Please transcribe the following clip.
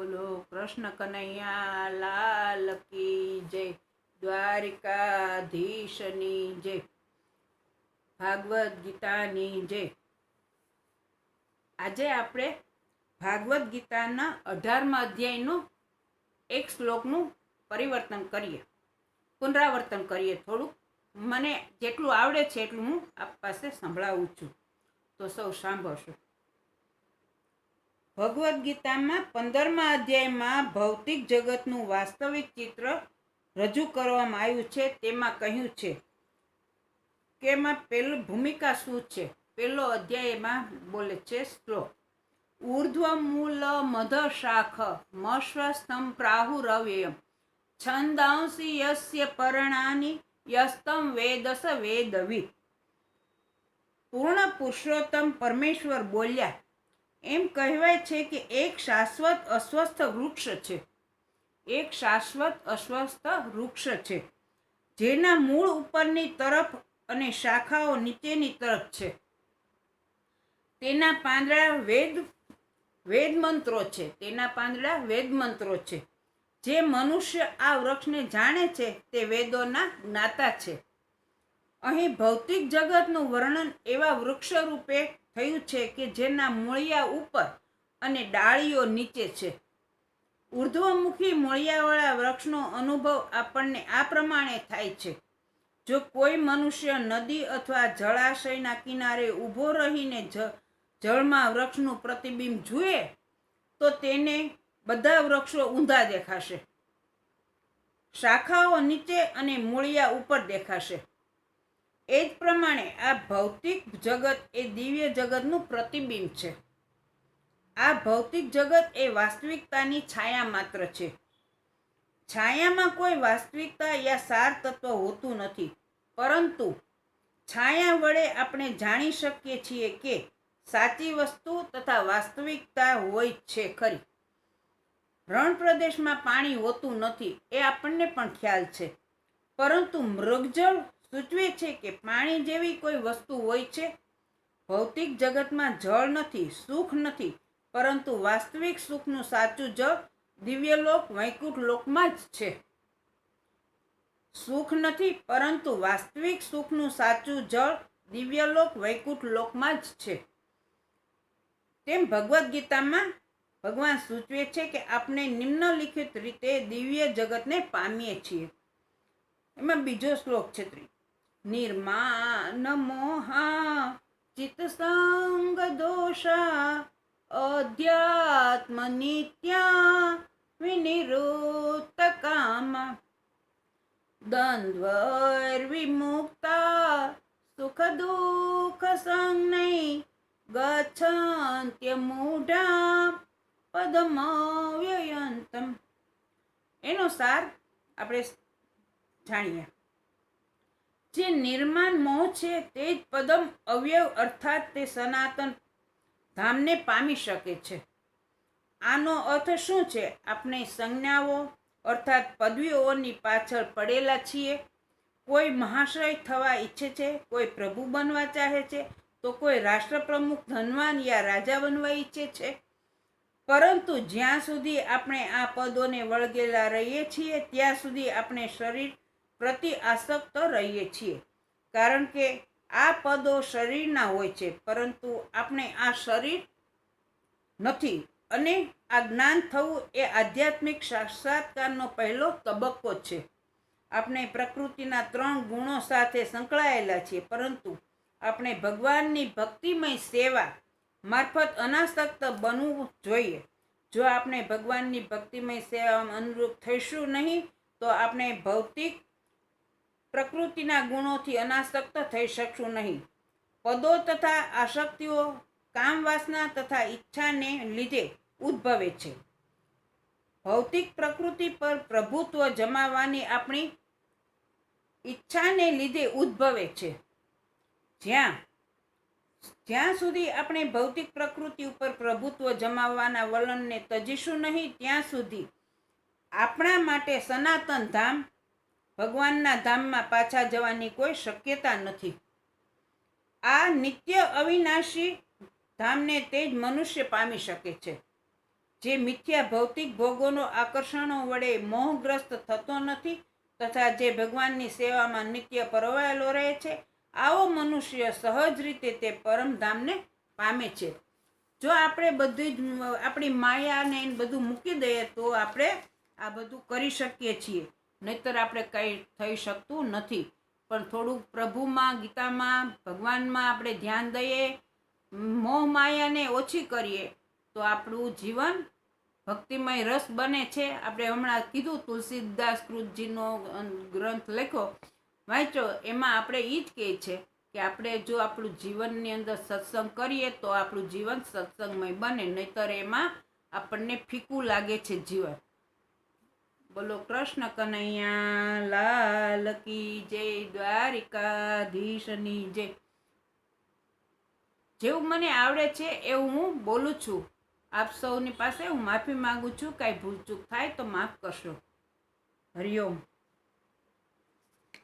બોલો, કૃષ્ણ કનૈયા, લાલ કી જય, દ્વારિકાધીશની જય ભાગવદ્ ગીતાની જય. આજે આપણે ભાગવદ્ ગીતાના અઢારમા અધ્યાયનું એક શ્લોકનું પરિવર્તન કરીએ, પુનરાવર્તન કરીએ થોડુંક. મને જેટલું આવડે છે એટલું હું આપ પાસે સંભળાવું છું. તો સૌ સાંભળશો. ભગવદ્ ગીતામાં પંદરમા અધ્યાયમાં ભૌતિક જગતનું વાસ્તવિક ચિત્ર રજૂ કરવામાં આવ્યું છે, તેમાં કહ્યું છે કે એમાં પહેલું ભૂમિકા શું છે? પેલો અધ્યાયમાં બોલે છે શ્લોક. ઉર્ધ્વ મૂલ મધ શાખ મશ્વસ્તમ પ્રાહુરવ્યયમ છંદાંસી યસ્ય પરણાની યસ્તમ વેદસ વેદવિદ પૂર્ણ પુરુષોત્તમ પરમેશ્વર બોલ્યા એમ કહેવાય છે કે એક શાશ્વત અસ્વસ્થ વૃક્ષ છે. એક શાશ્વત અસ્વસ્થ વૃક્ષ છે. જેના મૂળ ઉપરની તરફ અને શાખાઓ નીચેની તરફ છે. તેના પાંદડા વેદ વેદ મંત્રો છે. તેના પાંદડા વેદ મંત્રો છે. જે મનુષ્ય આ વૃક્ષને જાણે છે તે વેદોના જ્ઞાતા છે. અહીં ભૌતિક જગતનું વર્ણન એવા વૃક્ષ રૂપે થયું છે કે જેના મૂળિયા ઉપર અને ડાળીઓ નીચે છે. ઉર્ધ્વમુખી મૂળિયાવાળા વૃક્ષનો અનુભવ આપણને આ પ્રમાણે થાય છે. જો કોઈ મનુષ્ય નદી અથવા જળાશયના કિનારે ઊભો રહીને જ જળમાં વૃક્ષનું પ્રતિબિંબ જુએ, તો તેને બધા વૃક્ષો ઊંધા દેખાશે. શાખાઓ નીચે અને મૂળિયા ઉપર દેખાશે. એ જ પ્રમાણે આ ભૌતિક જગત એ દિવ્ય જગતનું પ્રતિબિંબ છે. આ ભૌતિક જગત એ વાસ્તવિકતાની છાયા માત્ર છે. છાયામાં કોઈ વાસ્તવિકતા યા સાર તત્વ હોતું નથી. પરંતુ છાયા વડે આપણે જાણી શકીએ છીએ કે સાચી વસ્તુ તથા વાસ્તવિકતા હોય છે ખરી. રણ પ્રદેશમાં પાણી હોતું નથી એ આપણને પણ ખ્યાલ છે. પરંતુ મૃગજળ સૂચવે છે કે પાણી જેવી કોઈ વસ્તુ હોય છે? ભૌતિક જગતમાં જળ નથી, સુખ નથી, પરંતુ વાસ્તવિક સુખનું સાચું જળ દિવ્યલોક વૈકુંઠ લોકમાં જ છે. સુખ નથી, પરંતુ વાસ્તવિક સુખનું સાચું જળ દિવ્યલોક વૈકુંઠ લોકમાં જ છે. તેમ ભગવદ્ ગીતામાં ભગવાન સૂચવે છે કે આપણે નિમ્નલિખિત રીતે દિવ્ય જગતને પામીએ છીએ. એમાં બીજો શ્લોક છે નિર્માન મોહા ચિત્તસંગ દોષા અધ્યાત્મ નિત્યા सुखदुःखसङ्गै કામ દ્વંદ્વર વિમુક્તા સુખ દુઃખ સંજ્ઞை ગચ્છન્ત્ય મૂઢા પદમવ્યયંતમ એનો સાર આપણે જાણીએ. જે નિર્માણ મોહ છે તે જ પદમ અવયવ અર્થાત તે સનાતન ધામને પામી શકે છે. આનો અર્થ શું છે? આપણે સંજ્ઞાઓ અર્થાત પદવીઓની પાછળ પડેલા છીએ. કોઈ મહાશય થવા ઈચ્છે છે, કોઈ પ્રભુ બનવા ચાહે છે, તો કોઈ રાષ્ટ્રપ્રમુખ, ધનવાન યા રાજા બનવા ઈચ્છે છે. પરંતુ જ્યાં સુધી આપણે આ પદોને વળગેલા રહીએ છીએ, ત્યાં સુધી આપણે શરીર પ્રતિ આસક્ત રહીએ છીએ. કારણ કે આ પદો શરીરના હોય છે, પરંતુ આપણે આ શરીર નથી અને આ જ્ઞાન થવું એ આધ્યાત્મિક સાક્ષાત્કારનો પહેલો તબક્કો છે. આપણે પ્રકૃતિના ત્રણ ગુણો સાથે સંકળાયેલા છીએ, પરંતુ આપણે ભગવાનની ભક્તિમય સેવા મારફત અનાસક્ત બનવું જોઈએ. જો આપણે ભગવાનની ભક્તિમય સેવામાં અનુરૂપ થઈશું નહીં, તો આપણે ભૌતિક પ્રકૃતિના ગુણોથી અનાસક્ત થઈ શકશું નહીં. પદો તથા આસક્તિઓ કામવાસના તથા ઈચ્છાને લીધે ઉદ્ભવે છે. ભૌતિક પ્રકૃતિ પર પ્રભુત્વ જમાવવાની આપણી ઈચ્છાને લીધે ઉદ્ભવે છે. જ્યાં જ્યાં સુધી આપણે ભૌતિક પ્રકૃતિ ઉપર પ્રભુત્વ જમાવવાના વલણને તજીશું નહીં, ત્યાં સુધી આપણા માટે સનાતન ધામ ભગવાનના ધામમાં પાછા જવાની કોઈ શક્યતા નથી. આ નિત્ય અવિનાશી ધામને તે જ મનુષ્ય પામી શકે છે. જે મિથ્યા ભૌતિક ભોગોનો આકર્ષણો વડે મોહગ્રસ્ત થતો નથી તથા જે ભગવાનની સેવામાં નિત્ય પરોવાયેલો રહે છે, આવો મનુષ્ય સહજ રીતે તે પરમધામને પામે છે. જો આપણે બધી જ, આપણી માયાને બધું મૂકી દઈએ તો આપણે આ બધું કરી શકીએ છીએ. નહીતર આપણે કંઈ થઈ શકતું નથી. પણ થોડુંક પ્રભુમાં, ગીતામાં, ભગવાનમાં આપણે ધ્યાન દઈએ, મોહ માયાને ઓછી કરીએ, તો આપણું જીવન ભક્તિમય રસ બને છે. આપણે હમણાં કીધું તુલસીદાસ કૃતજીનો ગ્રંથ લખ્યો વાંચો એમાં આપણે એ જ કહે છે કે આપણે જો આપણું જીવનની અંદર સત્સંગ કરીએ, તો આપણું જીવન સત્સંગમય બને, નહીતર એમાં આપણને ફીકું લાગે છે જીવન. બોલો કૃષ્ણ કનૈયા, લાલ કી જય, દ્વારિકાધીશની જય. જેવું મને આવડે છે એવું હું બોલું છું. આપ સૌની પાસે હું માફી માંગુ છું, કાંઈ ભૂલચૂક થાય તો માફ કરશો. હરિઓમ